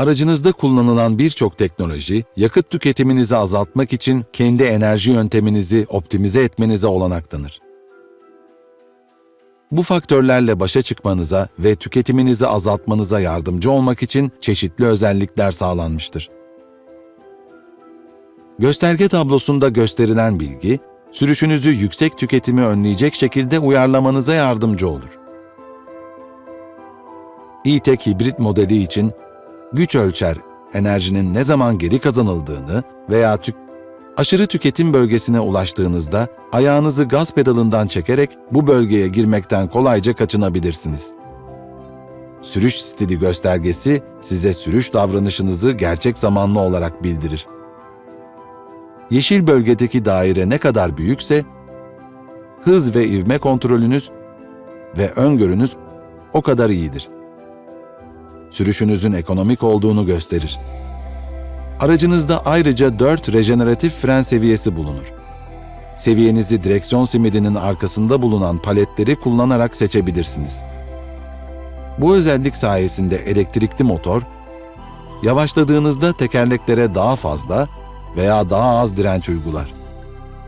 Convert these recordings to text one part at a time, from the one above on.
Aracınızda kullanılan birçok teknoloji, yakıt tüketiminizi azaltmak için kendi enerji yönteminizi optimize etmenize olanak tanır. Bu faktörlerle başa çıkmanıza ve tüketiminizi azaltmanıza yardımcı olmak için çeşitli özellikler sağlanmıştır. Gösterge tablosunda gösterilen bilgi, sürüşünüzü yüksek tüketimi önleyecek şekilde uyarlamanıza yardımcı olur. E-Tech hibrit modeli için güç ölçer enerjinin ne zaman geri kazanıldığını veya tük aşırı tüketim bölgesine ulaştığınızda ayağınızı gaz pedalından çekerek bu bölgeye girmekten kolayca kaçınabilirsiniz. Sürüş stili göstergesi size sürüş davranışınızı gerçek zamanlı olarak bildirir. Yeşil bölgedeki daire ne kadar büyükse hız ve ivme kontrolünüz ve öngörünüz o kadar iyidir sürüşünüzün ekonomik olduğunu gösterir. Aracınızda ayrıca 4 rejeneratif fren seviyesi bulunur. Seviyenizi direksiyon simidinin arkasında bulunan paletleri kullanarak seçebilirsiniz. Bu özellik sayesinde elektrikli motor, yavaşladığınızda tekerleklere daha fazla veya daha az direnç uygular.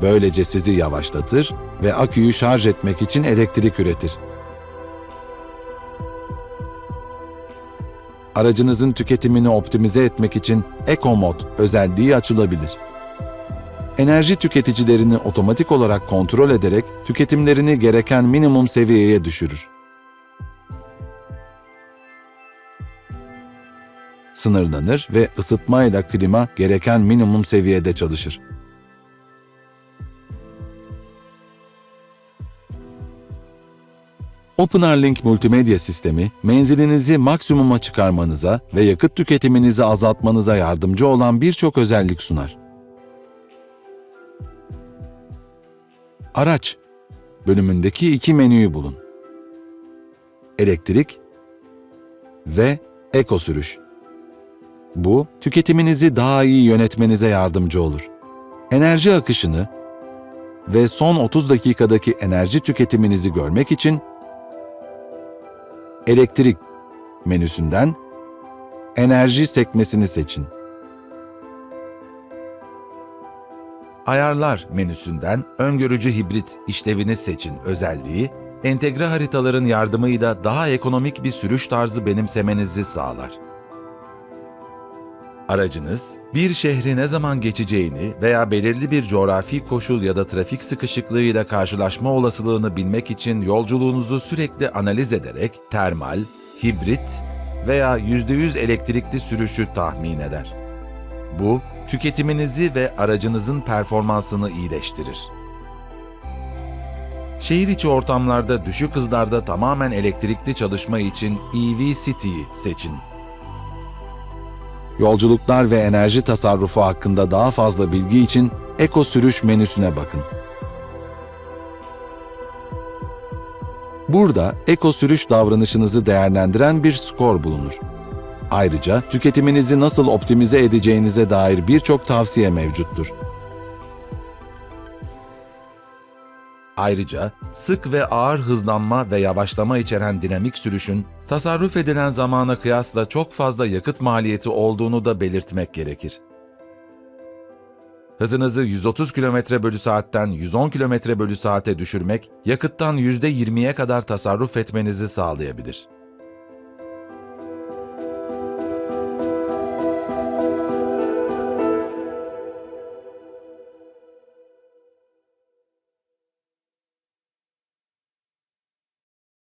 Böylece sizi yavaşlatır ve aküyü şarj etmek için elektrik üretir. Aracınızın tüketimini optimize etmek için Eco Mod özelliği açılabilir. Enerji tüketicilerini otomatik olarak kontrol ederek tüketimlerini gereken minimum seviyeye düşürür. Sınırlanır ve ısıtmayla klima gereken minimum seviyede çalışır. OpenRLink multimedya sistemi, menzilinizi maksimuma çıkarmanıza ve yakıt tüketiminizi azaltmanıza yardımcı olan birçok özellik sunar. Araç bölümündeki iki menüyü bulun. Elektrik ve eko sürüş. Bu, tüketiminizi daha iyi yönetmenize yardımcı olur. Enerji akışını ve son 30 dakikadaki enerji tüketiminizi görmek için Elektrik menüsünden enerji sekmesini seçin. Ayarlar menüsünden öngörücü hibrit işlevini seçin özelliği, entegre haritaların yardımıyla daha ekonomik bir sürüş tarzı benimsemenizi sağlar. Aracınız, bir şehri ne zaman geçeceğini veya belirli bir coğrafi koşul ya da trafik sıkışıklığıyla karşılaşma olasılığını bilmek için yolculuğunuzu sürekli analiz ederek termal, hibrit veya %100 elektrikli sürüşü tahmin eder. Bu, tüketiminizi ve aracınızın performansını iyileştirir. Şehir içi ortamlarda düşük hızlarda tamamen elektrikli çalışma için EV City'yi seçin. Yolculuklar ve enerji tasarrufu hakkında daha fazla bilgi için Eko Sürüş menüsüne bakın. Burada eko sürüş davranışınızı değerlendiren bir skor bulunur. Ayrıca tüketiminizi nasıl optimize edeceğinize dair birçok tavsiye mevcuttur. Ayrıca sık ve ağır hızlanma ve yavaşlama içeren dinamik sürüşün tasarruf edilen zamana kıyasla çok fazla yakıt maliyeti olduğunu da belirtmek gerekir. Hızınızı 130 km bölü saatten 110 km bölü saate düşürmek, yakıttan %20'ye kadar tasarruf etmenizi sağlayabilir.